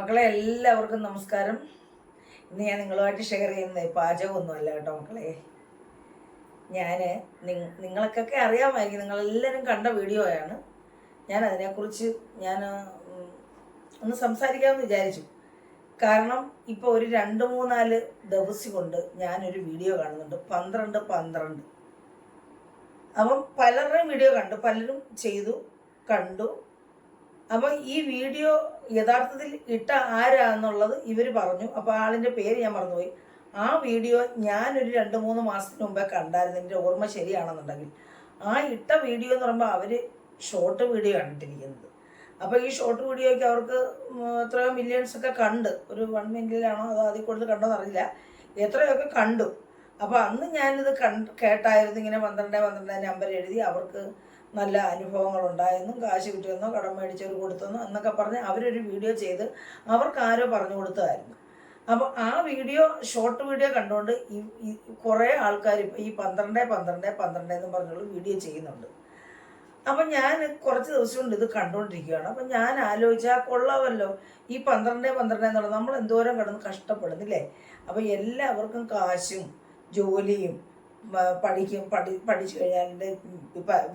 മക്കളെ എല്ലാവർക്കും നമസ്കാരം. ഇന്ന് ഞാൻ നിങ്ങളുമായിട്ട് ഷെയർ ചെയ്യുന്നത് പാചകമൊന്നുമല്ല കേട്ടോ മക്കളെ. ഞാൻ നിങ്ങൾക്കൊക്കെ അറിയാമായിരിക്കും നിങ്ങളെല്ലാവരും കണ്ട വീഡിയോയാണ്. ഞാൻ അതിനെക്കുറിച്ച് ഞാൻ ഒന്ന് സംസാരിക്കാമെന്ന് വിചാരിച്ചു. കാരണം ഇപ്പോൾ ഒരു രണ്ട് മൂന്നാൽ ദിവസം കൊണ്ട് ഞാനൊരു വീഡിയോ കാണുന്നുണ്ട്. പന്ത്രണ്ട് പന്ത്രണ്ട്. അപ്പം പലരുടെയും വീഡിയോ കണ്ടു പലരും ചെയ്തു കണ്ടു. അപ്പം ഈ വീഡിയോ യഥാർത്ഥത്തിൽ ഇട്ട ആരാന്നുള്ളത് ഇവർ പറഞ്ഞു. അപ്പോൾ ആളിന്റെ പേര് ഞാൻ മറന്നുപോയി. ആ വീഡിയോ ഞാനൊരു രണ്ട് മൂന്ന് മാസത്തിന് മുമ്പേ കണ്ടായിരുന്നു. എന്റെ ഓർമ്മ ശരിയാണെന്നുണ്ടെങ്കിൽ. ആ ഇട്ട വീഡിയോ എന്ന് പറയുമ്പോൾ അവർ ഷോർട്ട് വീഡിയോ കണ്ടിട്ടിരിക്കുന്നത് അപ്പോൾ ഈ ഷോർട്ട് വീഡിയോയ്ക്ക് അവർക്ക് എത്രയോ മില്യൺസ് ഒക്കെ കണ്ട്. ഒരു വൺ മില്യണിലാണോ അതോ അതിൽ കൂടുതൽ കണ്ടോ എന്നറിയില്ല എത്രയൊക്കെ കണ്ടു. അപ്പോൾ അന്ന് ഞാനിത് കണ്ട് കേട്ടായിരുന്നു. ഇങ്ങനെ പന്ത്രണ്ട് പന്ത്രണ്ട് നമ്പർ എഴുതി അവർക്ക് നല്ല അനുഭവങ്ങൾ ഉണ്ടായെന്നും കാശ് കിട്ടിയെന്നോ കടം മേടിച്ചവർ കൊടുത്തെന്നോ എന്നൊക്കെ പറഞ്ഞ് അവരൊരു വീഡിയോ ചെയ്ത് അവർക്ക് ആരോ പറഞ്ഞു കൊടുത്തതായിരുന്നു. അപ്പോൾ ആ വീഡിയോ ഷോർട്ട് വീഡിയോ കണ്ടുകൊണ്ട് ഈ കുറേ ആൾക്കാർ ഇപ്പോൾ ഈ പന്ത്രണ്ട് പന്ത്രണ്ട് പന്ത്രണ്ട് എന്ന് പറഞ്ഞുള്ള വീഡിയോ ചെയ്യുന്നുണ്ട്. അപ്പം ഞാൻ കുറച്ച് ദിവസം കൊണ്ട് ഇത് കണ്ടുകൊണ്ടിരിക്കുകയാണ് അപ്പം ഞാൻ ആലോചിച്ചാൽ കൊള്ളാമല്ലോ ഈ പന്ത്രണ്ട് പന്ത്രണ്ട് എന്നുള്ളത് നമ്മൾ എന്തോരം കിടന്ന് കഷ്ടപ്പെടുന്നില്ലേ? അപ്പോൾ എല്ലാവർക്കും കാശും ജോലിയും പഠിക്കും പഠി പഠിച്ചു കഴിഞ്ഞാൽ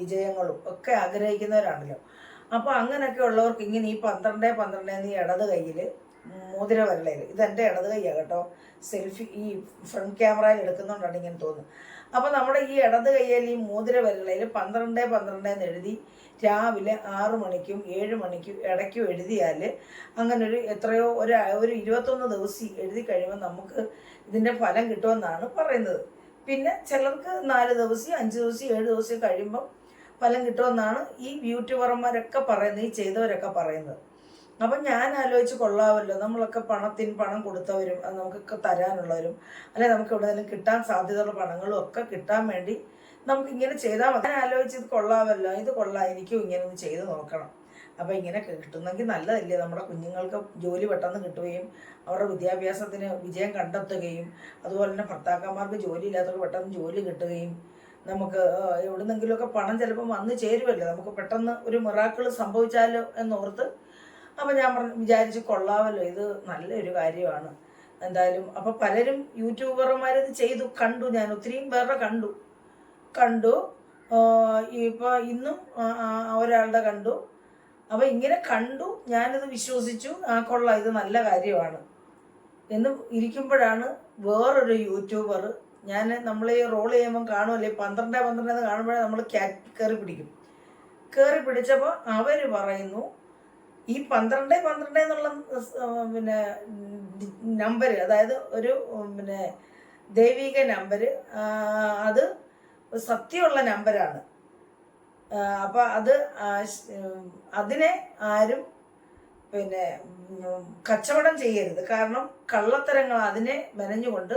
വിജയങ്ങളും ഒക്കെ ആഗ്രഹിക്കുന്നവരാണല്ലോ. അപ്പോൾ അങ്ങനെയൊക്കെ ഉള്ളവർക്ക് ഇങ്ങനെ ഈ പന്ത്രണ്ട് പന്ത്രണ്ട് ഈ ഇടത് കയ്യിൽ മോതിര വിരലയിൽ ഇതെന്റെ ഇടത് കൈയാണ് കേട്ടോ. സെൽഫി ഈ ഫ്രണ്ട് ക്യാമറയിൽ എടുക്കുന്നുണ്ടാണ് ഇങ്ങനെ തോന്നുന്നു അപ്പോൾ നമ്മുടെ ഈ ഇടത് കയ്യിൽ ഈ മോതിര വിരലയിൽ പന്ത്രണ്ട് പന്ത്രണ്ട് എന്ന് എഴുതി രാവിലെ ആറു മണിക്കും ഏഴ് മണിക്കും ഇടയ്ക്കും എഴുതിയാൽ അങ്ങനെ ഒരു എത്രയോ ഒരു ഒരു ഇരുപത്തൊന്ന് ദിവസം എഴുതി കഴിയുമ്പോൾ നമുക്ക് ഇതിന്റെ ഫലം കിട്ടുമെന്നാണ് പറയുന്നത്. പിന്നെ ചിലർക്ക് നാല് ദിവസം അഞ്ച് ദിവസം ഏഴ് ദിവസം കഴിയുമ്പം ഫലം കിട്ടുമെന്നാണ് ഈ യൂട്യൂബർമാരൊക്കെ പറയുന്നത് ഈ ചെയ്തവരൊക്കെ പറയുന്നത്. അപ്പം ഞാൻ ആലോചിച്ച് കൊള്ളാമല്ലോ നമ്മളൊക്കെ പണത്തിന് പണം കൊടുത്തവരും അത് നമുക്കൊക്കെ തരാനുള്ളവരും അല്ലെ നമുക്ക് എവിടെയെങ്കിലും കിട്ടാൻ സാധ്യതയുള്ള പണങ്ങളും ഒക്കെ കിട്ടാൻ വേണ്ടി നമുക്ക് ഇങ്ങനെ ചെയ്താൽ മതി. ഞാൻ ആലോചിച്ച് ഇത് കൊള്ളാമല്ലോ ഇത് കൊള്ളാം എനിക്കും ഇങ്ങനെ ഒന്ന് ചെയ്ത് നോക്കണം. അപ്പോൾ ഇങ്ങനെ കിട്ടുന്നെങ്കിൽ നല്ലതല്ലേ? നമ്മുടെ കുഞ്ഞുങ്ങൾക്ക് ജോലി പെട്ടെന്ന് കിട്ടുകയും അവരുടെ വിദ്യാഭ്യാസത്തിന് വിജയം കണ്ടെത്തുകയും അതുപോലെ തന്നെ ഭർത്താക്കന്മാർക്ക് ജോലി ഇല്ലാത്തവർക്ക് പെട്ടെന്ന് ജോലി കിട്ടുകയും നമുക്ക് എവിടുന്നെങ്കിലുമൊക്കെ പണം ചിലപ്പോൾ വന്ന് ചേരുമല്ലോ നമുക്ക് പെട്ടെന്ന് ഒരു മിറാക്കിൾ സംഭവിച്ചാലോ എന്നോർത്ത് അപ്പം ഞാൻ പറഞ്ഞു വിചാരിച്ച് കൊള്ളാമല്ലോ ഇത് നല്ലൊരു കാര്യമാണ്. എന്തായാലും അപ്പോൾ പലരും യൂട്യൂബർമാരത് ചെയ്തു കണ്ടു. ഞാൻ ഒത്തിരിയും പേരുടെ കണ്ടു. കണ്ടു. ഇപ്പോൾ ഇന്നും ഒരാളുടെ കണ്ടു. അപ്പോൾ ഇങ്ങനെ കണ്ടു ഞാനത് വിശ്വസിച്ചു. ആ കൊള്ളാം ഇത് നല്ല കാര്യമാണ്. എന്ന് ഇരിക്കുമ്പോഴാണ് വേറൊരു യൂട്യൂബർ ഞാൻ നമ്മൾ ഈ റോൾ ചെയ്യുമ്പോൾ കാണുമല്ലേ പന്ത്രണ്ട് പന്ത്രണ്ട് എന്ന് കാണുമ്പോഴേ നമ്മൾ കയറി പിടിക്കും. കയറി പിടിച്ചപ്പോൾ അവർ പറയുന്നു ഈ പന്ത്രണ്ട് പന്ത്രണ്ട് എന്നുള്ള പിന്നെ നമ്പർ അതായത് ഒരു പിന്നെ ദൈവിക നമ്പർ അത് സത്യമുള്ള നമ്പരാണ്. അപ്പം അത് അതിനെ ആരും പിന്നെ കച്ചവടം ചെയ്യരുത്. കാരണം കള്ളത്തരങ്ങൾ അതിനെ മെനഞ്ഞുകൊണ്ട്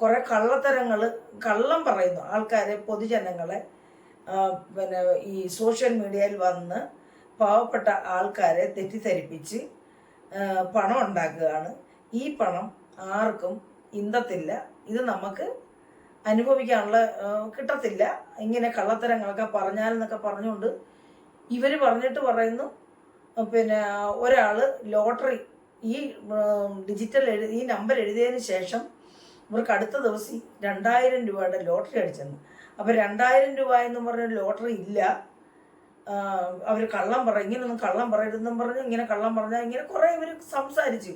കുറെ കള്ളത്തരങ്ങൾ കള്ളം പറയുന്നു. ആൾക്കാരെ പൊതുജനങ്ങളെ പിന്നെ ഈ സോഷ്യൽ മീഡിയയിൽ വന്ന് പാവപ്പെട്ട ആൾക്കാരെ തെറ്റിദ്ധരിപ്പിച്ച് പണം ഉണ്ടാക്കുകയാണ്. ഈ പണം ആർക്കും ഇന്തത്തില്ല. ഇത് നമുക്ക് അനുഭവിക്കാനുള്ള കിട്ടത്തില്ല. ഇങ്ങനെ കള്ളത്തരങ്ങളൊക്കെ പറഞ്ഞാലെന്നൊക്കെ പറഞ്ഞുകൊണ്ട് ഇവർ പറഞ്ഞിട്ട് പറയുന്നു. പിന്നെ ഒരാൾ ലോട്ടറി ഈ ഡിജിറ്റൽ എഴു ഈ നമ്പർ എഴുതിയതിന് ശേഷം ഇവർക്ക് അടുത്ത ദിവസം രണ്ടായിരം രൂപയുടെ ലോട്ടറി അടിച്ചെന്ന്. അപ്പോൾ രണ്ടായിരം രൂപ എന്ന് പറഞ്ഞ ലോട്ടറി ഇല്ല. അവർ കള്ളം പറയും ഇങ്ങനൊന്നും കള്ളം പറയരുതെന്നും പറഞ്ഞു ഇങ്ങനെ കള്ളം പറഞ്ഞാൽ ഇങ്ങനെ കുറേ ഇവർ സംസാരിച്ചു.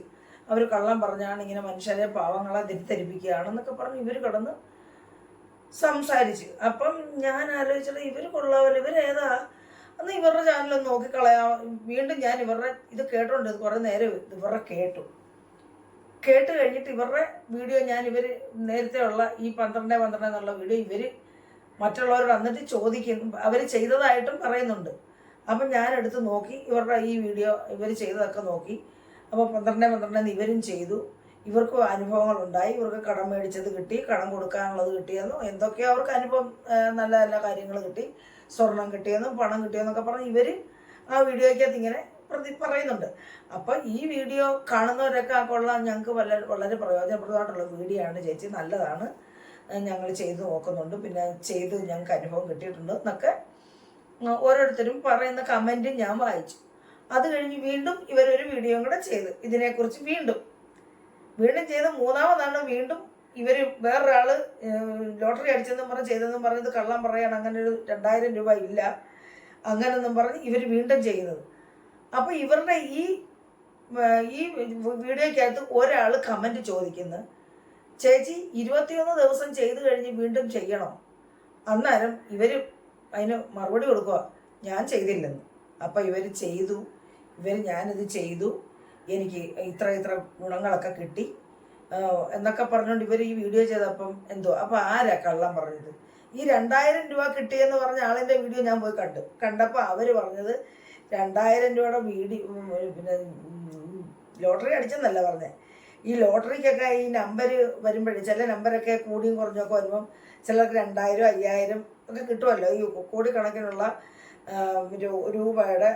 അവർ കള്ളം പറഞ്ഞാണ് ഇങ്ങനെ മനുഷ്യരെ പാവങ്ങളെ തെറ്റിദ്ധരിപ്പിക്കുകയാണെന്നൊക്കെ പറഞ്ഞ് ഇവർ കിടന്ന് സംസാരിച്ചു. അപ്പം ഞാൻ ആലോചിച്ചത് ഇവർ കൊള്ളാമല്ലോ ഇവരേതാ അന്ന് ഇവരുടെ ചാനൽ നോക്കിക്കളയാം. വീണ്ടും ഞാൻ ഇവരുടെ ഇത് കേട്ടോണ്ട് കുറേ നേരം ഇവരുടെ കേട്ടു. കേട്ട് കഴിഞ്ഞിട്ട് ഇവരുടെ വീഡിയോ ഞാൻ ഇവർ നേരത്തെ ഉള്ള ഈ പന്ത്രണ്ട് പന്ത്രണ്ട് എന്നുള്ള വീഡിയോ ഇവർ മറ്റുള്ളവരോട് എന്നിട്ട് ചോദിക്കും. അവർ ചെയ്തതായിട്ടും പറയുന്നുണ്ട്. അപ്പം ഞാൻ എടുത്ത് നോക്കി. ഇവരുടെ ഈ വീഡിയോ ഇവർ ചെയ്തതൊക്കെ നോക്കി. അപ്പോൾ പന്ത്രണ്ട് പന്ത്രണ്ടെന്ന് ഇവരും ചെയ്തു. ഇവർക്ക് അനുഭവങ്ങൾ ഉണ്ടായി ഇവർക്ക് കടം മേടിച്ചത് കിട്ടി കടം കൊടുക്കാനുള്ളത് കിട്ടിയെന്നും എന്തൊക്കെയോ അവർക്ക് അനുഭവം നല്ല നല്ല കാര്യങ്ങൾ കിട്ടി സ്വർണം കിട്ടിയെന്നും പണം കിട്ടിയെന്നൊക്കെ പറഞ്ഞ് ഇവർ ആ വീഡിയോയ്ക്കകത്ത് ഇങ്ങനെ പ്രതി പറയുന്നുണ്ട്. അപ്പം ഈ വീഡിയോ കാണുന്നവരൊക്കെ ആ കൊള്ളാം ഞങ്ങൾക്ക് വളരെ വളരെ പ്രയോജനപ്രദമായിട്ടുള്ള വീഡിയോ ആണ് ചേച്ചി നല്ലതാണ്. ഞങ്ങൾ ചെയ്ത് നോക്കുന്നുണ്ട് പിന്നെ ചെയ്ത് ഞങ്ങൾക്ക് അനുഭവം കിട്ടിയിട്ടുണ്ട് എന്നൊക്കെ ഓരോരുത്തരും പറയുന്ന കമന്റും ഞാൻ വായിച്ചു. അത് കഴിഞ്ഞ് വീണ്ടും ഇവരൊരു വീഡിയോ കൂടെ ചെയ്ത്. ഇതിനെക്കുറിച്ച് വീണ്ടും വീണ്ടും ചെയ്ത് മൂന്നാമതാണ് വീണ്ടും ഇവർ വേറൊരാൾ ലോട്ടറി അടിച്ചെന്നും പറഞ്ഞ് ചെയ്തെന്നും പറഞ്ഞത് കള്ളം പറയാണ് അങ്ങനെ ഒരു രണ്ടായിരം രൂപ ഇല്ല അങ്ങനെന്നും പറഞ്ഞ് ഇവർ വീണ്ടും ചെയ്യുന്നത്. അപ്പോൾ ഇവരുടെ ഈ ഈ വീഡിയോയ്ക്കകത്ത് ഒരാൾ കമന്റ് ചോദിക്കുന്നു ചേച്ചി ഇരുപത്തിയൊന്ന് ദിവസം ചെയ്തു കഴിഞ്ഞ് വീണ്ടും ചെയ്യണോ? അന്നേരം ഇവർ അതിന് മറുപടി കൊടുക്കുക ഞാൻ ചെയ്തില്ലെന്ന്. അപ്പം ഇവർ ചെയ്തു ഇവർ ഞാനിത് ചെയ്തു എനിക്ക് ഇത്ര ഇത്ര ഗുണങ്ങളൊക്കെ കിട്ടി. എന്നൊക്കെ പറഞ്ഞുകൊണ്ട് ഇവർ ഈ വീഡിയോ ചെയ്തപ്പം എന്തോ അപ്പം ആരാ കള്ളം പറഞ്ഞത്? ഈ രണ്ടായിരം രൂപ കിട്ടിയെന്ന് പറഞ്ഞ ആളിന്റെ വീഡിയോ ഞാൻ പോയി കണ്ടു. കണ്ടപ്പോൾ അവർ പറഞ്ഞത് രണ്ടായിരം രൂപയുടെ വീഡിയോ പിന്നെ ലോട്ടറി അടിച്ചെന്നല്ല പറഞ്ഞത് ഈ ലോട്ടറിക്കൊക്കെ ഈ നമ്പർ വരുമ്പോഴേ ചില നമ്പരൊക്കെ കൂടിയും കുറഞ്ഞൊക്കെ വരുമ്പം ചിലർക്ക് രണ്ടായിരം അയ്യായിരം ഒക്കെ കിട്ടുമല്ലോ ഈ കോടിക്കണക്കിനുള്ള രൂപയുടെ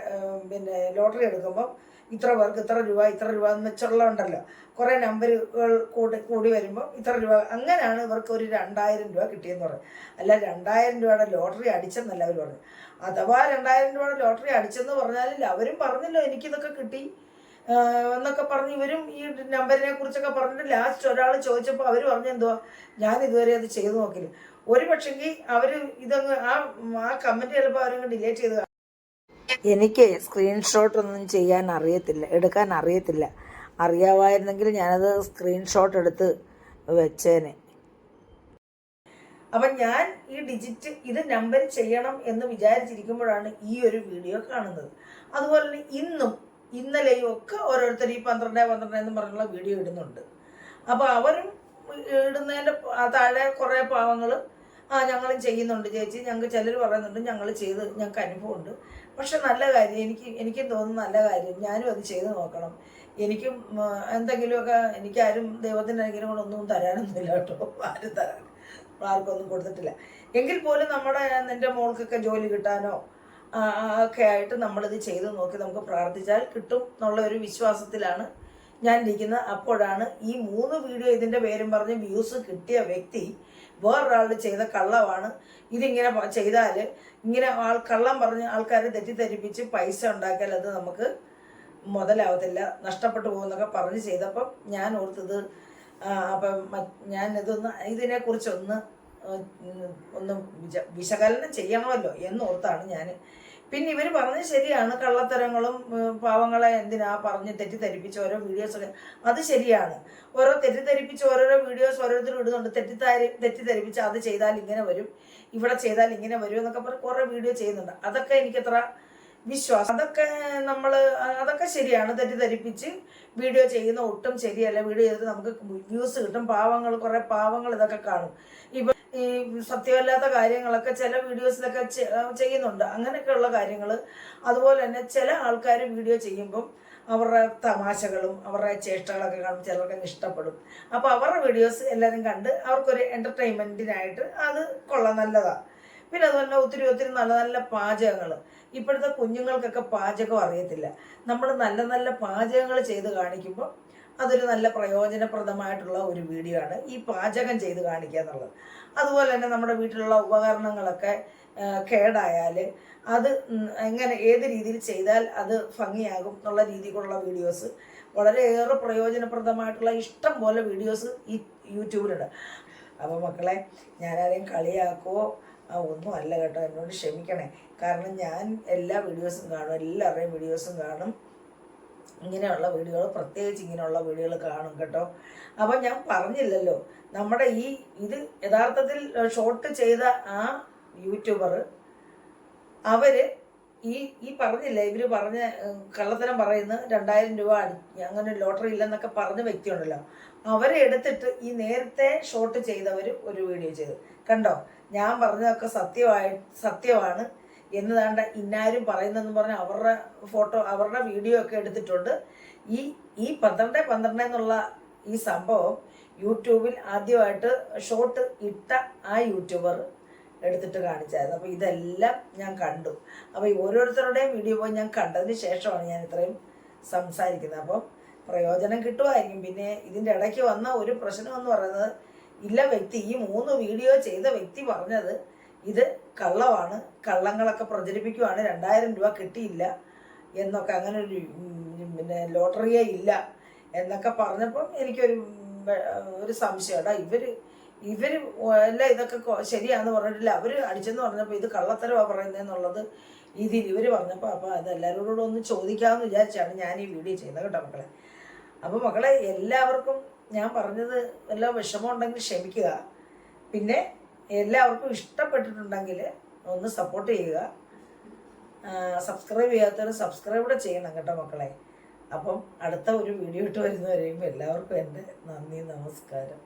പിന്നെ ലോട്ടറി എടുക്കുമ്പം ഇത്ര പേർക്ക് ഇത്ര രൂപ ഇത്ര രൂപ എന്ന് വെച്ചുള്ള ഉണ്ടല്ലോ കുറേ നമ്പറുകൾ കൂടി കൂടി വരുമ്പോൾ ഇത്ര രൂപ അങ്ങനെയാണ് ഇവർക്ക് ഒരു രണ്ടായിരം രൂപ കിട്ടിയെന്ന് പറയും അല്ല രണ്ടായിരം രൂപയുടെ ലോട്ടറി അടിച്ചെന്നല്ല അവർ പറഞ്ഞു അഥവാ രണ്ടായിരം രൂപയുടെ ലോട്ടറി അടിച്ചെന്ന് പറഞ്ഞാലില്ല അവരും പറഞ്ഞല്ലോ എനിക്കിതൊക്കെ കിട്ടി. എന്നൊക്കെ പറഞ്ഞ് ഇവരും ഈ നമ്പറിനെ കുറിച്ചൊക്കെ പറഞ്ഞിട്ട് ലാസ്റ്റ് ഒരാൾ ചോദിച്ചപ്പോൾ അവർ പറഞ്ഞു എന്തുവാ? ഞാൻ ഇതുവരെ അത് ചെയ്തു നോക്കില്ല ഒരു പക്ഷെങ്കിൽ അവർ ഇതങ്ങ് ആ ആ കമന്റ് ചിലപ്പോൾ അവരങ്ങ് ഡിലേറ്റ് ചെയ്ത്. എനിക്ക് സ്ക്രീൻഷോട്ട് ഒന്നും ചെയ്യാൻ അറിയത്തില്ല എടുക്കാൻ അറിയത്തില്ല. അറിയാമായിരുന്നെങ്കിൽ ഞാനത് സ്ക്രീൻഷോട്ട് എടുത്ത് വെച്ചേനെ. അപ്പം ഞാൻ ഈ ഡിജിറ്റ് ഇത് നമ്പർ ചെയ്യണം എന്ന് വിചാരിച്ചിരിക്കുമ്പോഴാണ് ഈ ഒരു വീഡിയോ കാണുന്നത്. അതുപോലെ തന്നെ ഇന്നും ഇന്നലെയും ഒക്കെ ഓരോരുത്തർ ഈ പന്ത്രണ്ട് പന്ത്രണ്ട് എന്ന് പറഞ്ഞുള്ള വീഡിയോ ഇടുന്നുണ്ട്. അപ്പോൾ അവരും ഇടുന്നതിന്റെ താഴെ കുറേ പാവങ്ങൾ ആ ഞങ്ങളും ചെയ്യുന്നുണ്ട് ചേച്ചി. ഞങ്ങൾക്ക് ചിലർ പറയുന്നുണ്ട് ഞങ്ങൾ ചെയ്ത് ഞങ്ങൾക്ക് അനുഭവമുണ്ട്. പക്ഷെ നല്ല കാര്യം എനിക്ക് എനിക്കും തോന്നുന്നു നല്ല കാര്യം. ഞാനും അത് ചെയ്ത് നോക്കണം. എനിക്കും എന്തെങ്കിലുമൊക്കെ എനിക്കാരും ദൈവത്തിന്റെ അനുഗ്രഹം ഒന്നും തരാനൊന്നുമില്ല കേട്ടോ. ആരും തരാൻ ആർക്കൊന്നും കൊടുത്തിട്ടില്ല. എങ്കിൽ പോലും നമ്മുടെ നിന്റെ മോൾക്കൊക്കെ ജോലി കിട്ടാനോ ഒക്കെ ആയിട്ട് നമ്മളിത് ചെയ്ത് നോക്കി നമുക്ക് പ്രാർത്ഥിച്ചാൽ കിട്ടും എന്നുള്ള ഒരു വിശ്വാസത്തിലാണ് ഞാൻ ഇരിക്കുന്നത് അപ്പോഴാണ് ഈ മൂന്ന് വീഡിയോ ഇതിന്റെ പേരും പറഞ്ഞ് വ്യൂസ് കിട്ടിയ വ്യക്തി വേറൊരാൾ ചെയ്ത കള്ളമാണ് ഇതിങ്ങനെ ചെയ്താൽ ഇങ്ങനെ ആൾ കള്ളം പറഞ്ഞ് ആൾക്കാരെ തെറ്റിദ്ധരിപ്പിച്ച് പൈസ ഉണ്ടാക്കിയാൽ അത് നമുക്ക് മുതലാവത്തില്ല. നഷ്ടപ്പെട്ടു പോകുന്നൊക്കെ പറഞ്ഞ് ചെയ്തപ്പം ഞാൻ ഓർത്തത് അപ്പം ഇതൊന്ന് ഇതിനെക്കുറിച്ചൊന്ന് ഒന്ന് വിശകലനം ചെയ്യണമല്ലോ എന്നോർത്താണ് ഞാൻ പിന്നെ ഇവർ പറഞ്ഞത് ശരിയാണ്. കള്ളത്തരങ്ങളും പാവങ്ങളെ എന്തിനാ പറഞ്ഞ് തെറ്റിദ്ധരിപ്പിച്ച് ഓരോ വീഡിയോസ് അത് ശരിയാണ്. ഓരോ തെറ്റിദ്ധരിപ്പിച്ച് ഓരോരോ വീഡിയോസ് ഓരോരുത്തരും ഇടുന്നുണ്ട്. തെറ്റിദ്ധാരി തെറ്റിദ്ധരിപ്പിച്ച് അത് ചെയ്താൽ ഇങ്ങനെ വരും. ഇവിടെ ചെയ്താൽ ഇങ്ങനെ വരും എന്നൊക്കെ പറഞ്ഞ് കുറേ വീഡിയോ ചെയ്യുന്നുണ്ട്. അതൊക്കെ എനിക്കത്ര വിശ്വാസം. അതൊക്കെ നമ്മൾ അതൊക്കെ ശരിയാണ്. തെറ്റിദ്ധരിപ്പിച്ച് വീഡിയോ ചെയ്യുന്ന ഒട്ടും ശരിയല്ല. വീഡിയോ ചെയ്തിട്ട് നമുക്ക് വ്യൂസ് കിട്ടും. പാവങ്ങൾ കുറേ പാവങ്ങൾ ഇതൊക്കെ കാണും. ഇപ്പം ഈ സത്യമല്ലാത്ത കാര്യങ്ങളൊക്കെ ചില വീഡിയോസിലൊക്കെ ചെയ്യുന്നുണ്ട്. അങ്ങനെയൊക്കെയുള്ള കാര്യങ്ങൾ അതുപോലെ തന്നെ ചില ആൾക്കാർ വീഡിയോ ചെയ്യുമ്പം അവരുടെ തമാശകളും അവരുടെ ചേഷ്ടകളൊക്കെ കാണും ചിലർക്ക് ഇഷ്ടപ്പെടും. അപ്പോൾ അവരുടെ വീഡിയോസ് എല്ലാവരും കണ്ട് അവർക്കൊരു എന്റർടൈൻമെന്റിനായിട്ട് അത് കൊള്ളാം നല്ലതാണ് പിന്നെ അതുപോലെ ഒത്തിരി ഒത്തിരി നല്ല നല്ല പാചകങ്ങൾ ഇപ്പോഴത്തെ കുഞ്ഞുങ്ങൾക്കൊക്കെ പാചകം അറിയത്തില്ല. നമ്മൾ നല്ല നല്ല പാചകങ്ങൾ ചെയ്ത് കാണിക്കുമ്പോൾ അതൊരു നല്ല പ്രയോജനപ്രദമായിട്ടുള്ള ഒരു വീഡിയോ ആണ് ഈ പാചകം ചെയ്ത് കാണിക്കുക എന്നുള്ളത്. അതുപോലെ തന്നെ നമ്മുടെ വീട്ടിലുള്ള ഉപകരണങ്ങളൊക്കെ കേടായാൽ അത് എങ്ങനെ ഏത് രീതിയിൽ ചെയ്താൽ അത് ഭംഗിയാകും എന്നുള്ള രീതിക്കുള്ള വീഡിയോസ് വളരെയേറെ പ്രയോജനപ്രദമായിട്ടുള്ള ഇഷ്ടം പോലെ വീഡിയോസ് ഈ യൂട്യൂബിലുണ്ട് അപ്പോൾ മക്കളെ ഞാനാരെയും കളിയാക്കുമോ ഒന്നും അല്ല കേട്ടോ എന്നോട് ക്ഷമിക്കണേ. കാരണം ഞാൻ എല്ലാ വീഡിയോസും കാണും എല്ലാവരുടെയും വീഡിയോസും കാണും. ഇങ്ങനെയുള്ള വീഡിയോകൾ പ്രത്യേകിച്ച് ഇങ്ങനെയുള്ള വീഡിയോകൾ കാണും കേട്ടോ. അപ്പം ഞാൻ പറഞ്ഞില്ലല്ലോ നമ്മുടെ ഈ ഇത് യഥാർത്ഥത്തിൽ ഷോർട്ട് ചെയ്ത ആ യൂട്യൂബർ അവർ ഈ ഈ പറഞ്ഞില്ലേ ഇവർ പറഞ്ഞ കള്ളത്തരം പറയുന്ന രണ്ടായിരം രൂപ അങ്ങനെ ലോട്ടറി ഇല്ലെന്നൊക്കെ പറഞ്ഞ വ്യക്തിയുണ്ടല്ലോ. അവരെ എടുത്തിട്ട് ഈ നേരത്തെ ഷോർട്ട് ചെയ്തവര് ഒരു വീഡിയോ ചെയ്തു. കണ്ടോ? ഞാൻ പറഞ്ഞതൊക്കെ സത്യമായി സത്യമാണ് എന്ന് താണ്ട ഇന്നാരും പറയുന്നതെന്ന് പറഞ്ഞ് അവരുടെ ഫോട്ടോ അവരുടെ വീഡിയോ ഒക്കെ എടുത്തിട്ടുണ്ട്. ഈ ഈ പന്ത്രണ്ട് പന്ത്രണ്ട് എന്നുള്ള ഈ സംഭവം യൂട്യൂബിൽ ആദ്യമായിട്ട് ഷോട്ട് ഇട്ട ആ യൂട്യൂബർ എടുത്തിട്ട് കാണിച്ചായിരുന്നു. അപ്പോൾ ഇതെല്ലാം ഞാൻ കണ്ടു. അപ്പോൾ ഈ ഓരോരുത്തരുടെയും വീഡിയോ പോയി ഞാൻ കണ്ടതിന് ശേഷമാണ് ഞാൻ ഇത്രയും സംസാരിക്കുന്നത്. അപ്പം പ്രയോജനം കിട്ടുമായിരിക്കും. പിന്നെ ഇതിന്റെ ഇടയ്ക്ക് വന്ന ഒരു പ്രശ്നം എന്ന് പറയുന്നത് ഇല്ല വ്യക്തി ഈ മൂന്ന് വീഡിയോ ചെയ്ത വ്യക്തി പറഞ്ഞത് ഇത് കള്ളമാണ് കള്ളങ്ങളൊക്കെ പ്രചരിപ്പിക്കുവാണ് രണ്ടായിരം രൂപ കിട്ടിയില്ല എന്നൊക്കെ അങ്ങനെ ഒരു പിന്നെ ലോട്ടറിയേ ഇല്ല എന്നൊക്കെ പറഞ്ഞപ്പം എനിക്കൊരു ഒരു വെ- ഒരു സംശയമാണ് ഇവർ ഇവർ അല്ല ഇതൊക്കെ ശരിയാന്ന് പറഞ്ഞിട്ടില്ല. അവർ അടിച്ചെന്ന് പറഞ്ഞപ്പോൾ ഇത് കള്ളത്തരമാണ് പറയുന്നതെന്നുള്ളത് ഇതിൽ ഇവർ പറഞ്ഞപ്പോൾ അപ്പോൾ അത് എല്ലാവരോടും ഒന്ന് ചോദിക്കാമെന്ന് വിചാരിച്ചാണ് ഞാൻ ഈ വീഡിയോ ചെയ്യുന്നത് കേട്ടോ മക്കളെ. അപ്പോൾ മക്കളെ എല്ലാവർക്കും ഞാൻ പറഞ്ഞത് എല്ലാം വിഷമം ഉണ്ടെങ്കിൽ ക്ഷമിക്കുക. പിന്നെ എല്ലാവർക്കും ഇഷ്ടപ്പെട്ടിട്ടുണ്ടെങ്കിൽ ഒന്ന് സപ്പോർട്ട് ചെയ്യുക. സബ്സ്ക്രൈബ് ചെയ്യാത്തവർ സബ്സ്ക്രൈബ് കൂടെ ചെയ്യണം കേട്ടോ മക്കളെ. അപ്പം അടുത്ത ഒരു വീഡിയോ ഇട്ട് വരുന്നവരെയും എല്ലാവർക്കും എന്റെ നന്ദി നമസ്കാരം.